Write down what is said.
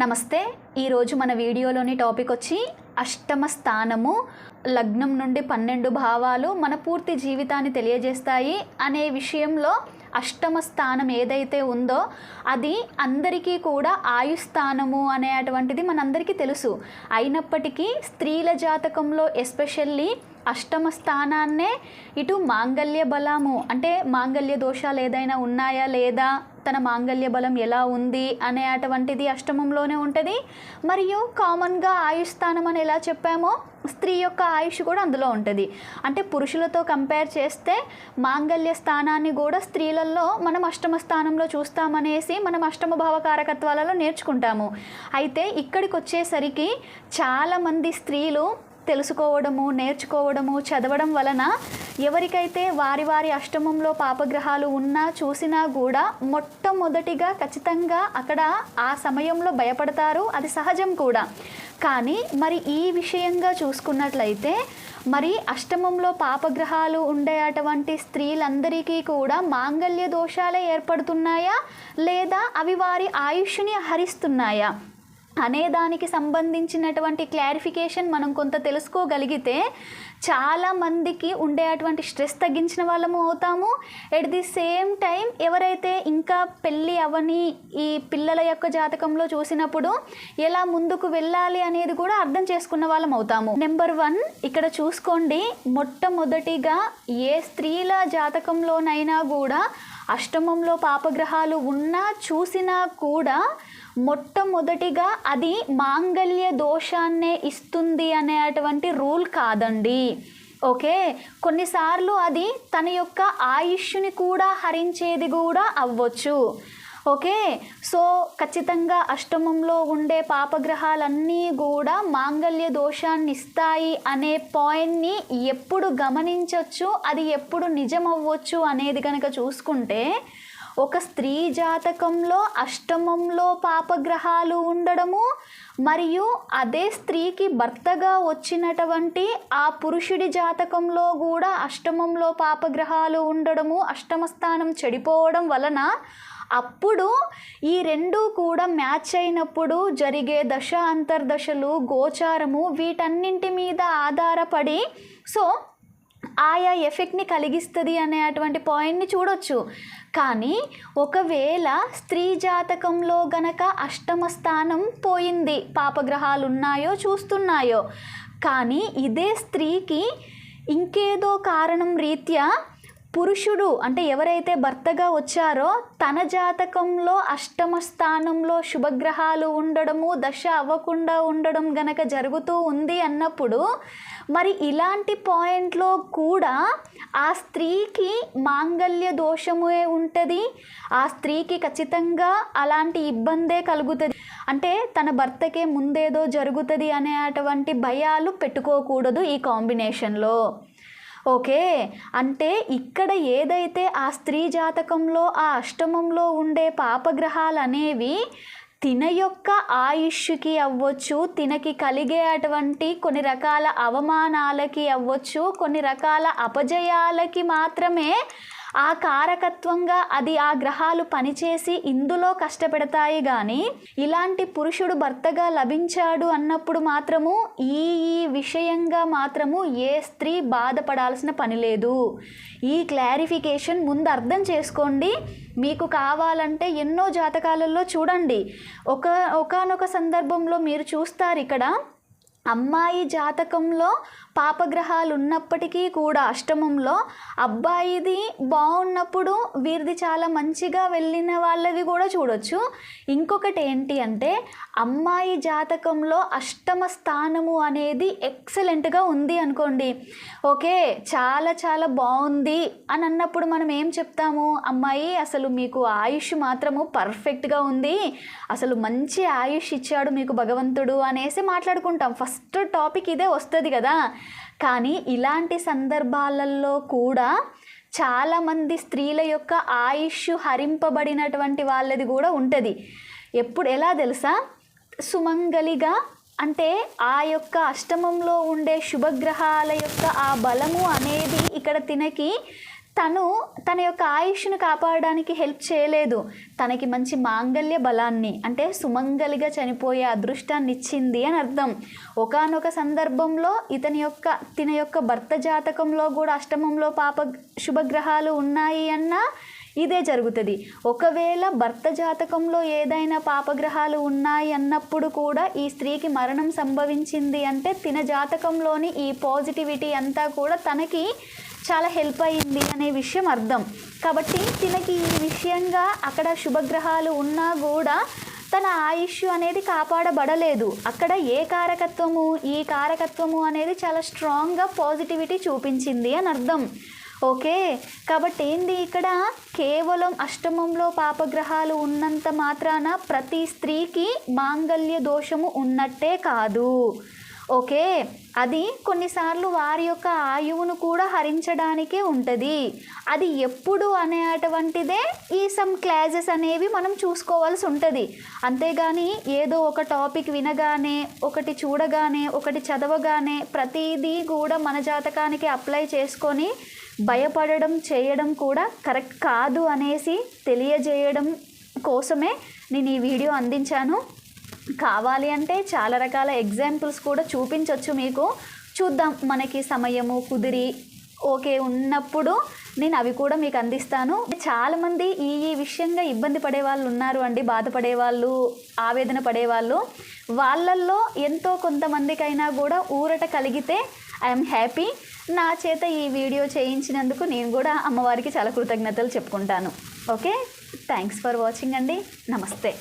నమస్తే. ఈరోజు మన వీడియోలోని టాపిక్ వచ్చి అష్టమ స్థానము లగ్నం నుండి పన్నెండు భావాలు మన పూర్తి జీవితాన్ని తెలియజేస్తాయి అనే విషయంలో అష్టమ స్థానం ఏదైతే ఉందో అది అందరికీ కూడా ఆయుస్థానము అనే అటువంటిది మనందరికీ తెలుసు. అయినప్పటికీ స్త్రీల జాతకంలో ఎస్పెషల్లీ అష్టమ స్థానాన్నే ఇటు మాంగల్య బలము అంటే మాంగల్య దోషాలు ఏదైనా ఉన్నాయా లేదా తన మాంగల్య బలం ఎలా ఉంది అనే అటువంటిది అష్టమంలోనే ఉంటుంది. మరియు కామన్గా ఆయుష్ స్థానం అని ఎలా చెప్పామో స్త్రీ యొక్క ఆయుష్ కూడా అందులో ఉంటుంది. అంటే పురుషులతో కంపేర్ చేస్తే మాంగల్య స్థానాన్ని కూడా స్త్రీలలో మనం అష్టమ స్థానంలో చూస్తామనేసి మనం అష్టమ భావకారకత్వాలలో నేర్చుకుంటాము. అయితే ఇక్కడికి వచ్చేసరికి చాలామంది స్త్రీలు తెలుసుకోవడము నేర్చుకోవడము చదవడం వలన ఎవరికైతే వారి వారి అష్టమంలో పాపగ్రహాలు ఉన్నా చూసినా కూడా మొట్టమొదటిగా ఖచ్చితంగా అక్కడ ఆ సమయంలో భయపడతారు. అది సహజం కూడా. కానీ మరి ఈ విషయంగా చూసుకున్నట్లయితే మరి అష్టమంలో పాపగ్రహాలు ఉండే అటువంటి స్త్రీలందరికీ కూడా మాంగల్య దోషాలే ఏర్పడుతున్నాయా? లేదా అవి వారి ఆయుష్ని హరిస్తున్నాయా? అనే దానికి సంబంధించినటువంటి క్లారిఫికేషన్ మనం కొంత తెలుసుకోగలిగితే చాలా మందికి ఉండే అటువంటి స్ట్రెస్ తగ్గించిన వాళ్ళము అవుతాము. ఎట్ ది సేమ్ టైం ఎవరైతే ఇంకా పెళ్ళి అవని ఈ పిల్లల యొక్క జాతకంలో చూసినప్పుడు ఎలా ముందుకు వెళ్ళాలి అనేది కూడా అర్థం చేసుకున్న వాళ్ళం అవుతాము. నెంబర్ వన్ ఇక్కడ చూసుకోండి మొట్టమొదటిగా ఏ స్త్రీల జాతకంలోనైనా కూడా అష్టమంలో పాపగ్రహాలు ఉన్నా చూసినా కూడా మొట్టమొదటిగా అది మాంగల్య దోషాన్నే ఇస్తుంది అనేటువంటి రూల్ కాదండి. ఓకే? కొన్నిసార్లు అది తన యొక్క ఆయుష్ని కూడా హరించేది కూడా అవ్వచ్చు. ఓకే? సో ఖచ్చితంగా అష్టమంలో ఉండే పాపగ్రహాలన్నీ కూడా మాంగల్య దోషాన్ని ఇస్తాయి అనే పాయింట్ని ఎప్పుడు గమనించవచ్చు అది ఎప్పుడు నిజం అవ్వచ్చు అనేది కనుక చూసుకుంటే ఒక స్త్రీ జాతకంలో అష్టమంలో పాపగ్రహాలు ఉండడము మరియు అదే స్త్రీకి భర్తగా వచ్చినటువంటి ఆ పురుషుడి జాతకంలో కూడా అష్టమంలో పాపగ్రహాలు ఉండడము అష్టమ స్థానం చెడిపోవడం వలన అప్పుడు ఈ రెండు కూడా మ్యాచ్ అయినప్పుడు జరిగే దశ అంతర్దశలు గోచారము వీటన్నింటి మీద ఆధారపడి సో ఆయా ఎఫెక్ట్ని కలిగిస్తుంది అనే అటువంటి పాయింట్ని చూడొచ్చు. కానీ ఒకవేళ స్త్రీ జాతకంలో గనక అష్టమ స్థానం పోయింది పాపగ్రహాలు ఉన్నాయో చూస్తున్నాయో. కానీ ఇదే స్త్రీకి ఇంకేదో కారణం రీత్యా పురుషుడు అంటే ఎవరైతే భర్తగా వచ్చారో తన జాతకంలో అష్టమ స్థానంలో శుభగ్రహాలు ఉండడము దశ అవ్వకుండా ఉండడం గనక జరుగుతూ ఉంది అన్నప్పుడు మరి ఇలాంటి పాయింట్లో కూడా ఆ స్త్రీకి మాంగల్య దోషమే ఉంటుంది. ఆ స్త్రీకి ఖచ్చితంగా అలాంటి ఇబ్బందే కలుగుతుంది. అంటే తన భర్తకే ముందేదో జరుగుతుంది అనే అటువంటి భయాలు పెట్టుకోకూడదు ఈ కాంబినేషన్లో. ఓకే? అంటే ఇక్కడ ఏదైతే ఆ స్త్రీ జాతకంలో ఆ అష్టమంలో ఉండే పాపగ్రహాలు అనేవి తిన యొక్క ఆయుష్కి అవ్వచ్చు తినకి కలిగే అటువంటి కొన్ని రకాల అవమానాలకి అవ్వచ్చు కొన్ని రకాల అపజయాలకి మాత్రమే ఆ కారకత్వంగా అది ఆ గ్రహాలు పనిచేసి ఇందులో కష్టపెడతాయి కానీ ఇలాంటి పురుషుడు భర్తగా లభించాడు అన్నప్పుడు మాత్రము ఈ ఈ విషయంగా మాత్రము ఏ స్త్రీ బాధపడాల్సిన పని లేదు. ఈ క్లారిఫికేషన్ ముందు అర్థం చేసుకోండి. మీకు కావాలంటే ఎన్నో జాతకాలలో చూడండి. ఒక ఒకనొక సందర్భంలో మీరు చూస్తారు ఇక్కడ అమ్మాయి జాతకంలో పాపగ్రహాలు ఉన్నప్పటికీ కూడా అష్టమంలో అబ్బాయిది బాగున్నప్పుడు వీరిది చాలా మంచిగా వెళ్ళిన వాళ్ళవి కూడా చూడొచ్చు. ఇంకొకటి ఏంటి అంటే అమ్మాయి జాతకంలో అష్టమ స్థానము అనేది ఎక్సలెంట్గా ఉంది అనుకోండి. ఓకే చాలా చాలా బాగుంది అని అన్నప్పుడు మనం ఏం చెప్తాము? అమ్మాయి అసలు మీకు ఆయుష్ మాత్రము పర్ఫెక్ట్గా ఉంది. అసలు మంచి ఆయుష్ ఇచ్చాడు మీకు భగవంతుడు అనేసి మాట్లాడుకుంటాం. ఫస్ట్ ఫస్ట్ టాపిక్ ఇదే వస్తుంది కదా. కానీ ఇలాంటి సందర్భాలలో కూడా చాలామంది స్త్రీల యొక్క ఆయుష్ హరింపబడినటువంటి వాళ్ళది కూడా ఉంటుంది. ఎప్పుడు ఎలా తెలుసా? సుమంగలిగా అంటే ఆ యొక్క అష్టమంలో ఉండే శుభగ్రహాల యొక్క ఆ బలము అనేది ఇక్కడ తినకి తను తన యొక్క ఆయుష్ను కాపాడడానికి హెల్ప్ చేయలేదు. తనకి మంచి మాంగల్య బలాన్ని అంటే సుమంగలిగా చనిపోయే అదృష్టాన్ని ఇచ్చింది అని అర్థం. ఒకానొక సందర్భంలో ఇతని యొక్క తిన యొక్క భర్త జాతకంలో కూడా అష్టమంలో పాప శుభగ్రహాలు ఉన్నాయి అన్నా ఇదే జరుగుతుంది. ఒకవేళ భర్త జాతకంలో ఏదైనా పాపగ్రహాలు ఉన్నాయి అన్నప్పుడు కూడా ఈ స్త్రీకి మరణం సంభవించింది అంటే తిన జాతకంలోని ఈ పాజిటివిటీ అంతా కూడా తనకి చాలా హెల్ప్ అయ్యింది అనే విషయం అర్థం. కాబట్టి తినకి ఈ విషయంగా అక్కడ శుభగ్రహాలు ఉన్నా కూడా తన ఆయుష్ అనేది కాపాడబడలేదు. అక్కడ ఏ కారకత్వము ఈ కారకత్వము అనేది చాలా స్ట్రాంగ్గా పాజిటివిటీ చూపించింది అని అర్థం. ఓకే? కాబట్టి ఏంది ఇక్కడ? కేవలం అష్టమంలో పాపగ్రహాలు ఉన్నంత మాత్రాన ప్రతి స్త్రీకి మాంగల్య దోషము ఉన్నట్టే కాదు. ఓకే అది కొన్నిసార్లు వారి యొక్క ఆయువును కూడా హరించడానికే ఉంటుంది. అది ఎప్పుడు అనేటువంటిదే ఈ సమ్ క్లాజెస్ అనేవి మనం చూసుకోవాల్సి ఉంటుంది. అంతేగాని ఏదో ఒక టాపిక్ వినగానే ఒకటి చూడగానే ఒకటి చదవగానే ప్రతిదీ కూడా మన జాతకానికి అప్లై చేసుకొని భయపడడం చేయడం కూడా కరెక్ట్ కాదు అనేసి తెలియజేయడం కోసమే నేను ఈ వీడియో అందించాను. కావాలి అంటే చాలా రకాల ఎగ్జాంపుల్స్ కూడా చూపించవచ్చు మీకు. చూద్దాం మనకి సమయము కుదిరి ఓకే ఉన్నప్పుడు నేను అవి కూడా మీకు అందిస్తాను. చాలామంది ఈ ఈ విషయంగా ఇబ్బంది పడే వాళ్ళు ఉన్నారు అండి బాధపడే వాళ్ళు ఆవేదన పడేవాళ్ళు. వాళ్ళల్లో ఎంతో కొంతమందికైనా కూడా ఊరట కలిగితే ఐఎమ్ హ్యాపీ నా చేత ఈ వీడియో చేయించినందుకు నేను కూడా అమ్మవారికి చాలా కృతజ్ఞతలు చెప్పుకుంటాను. ఓకే? థ్యాంక్స్ ఫర్ వాచింగ్ అండి. నమస్తే.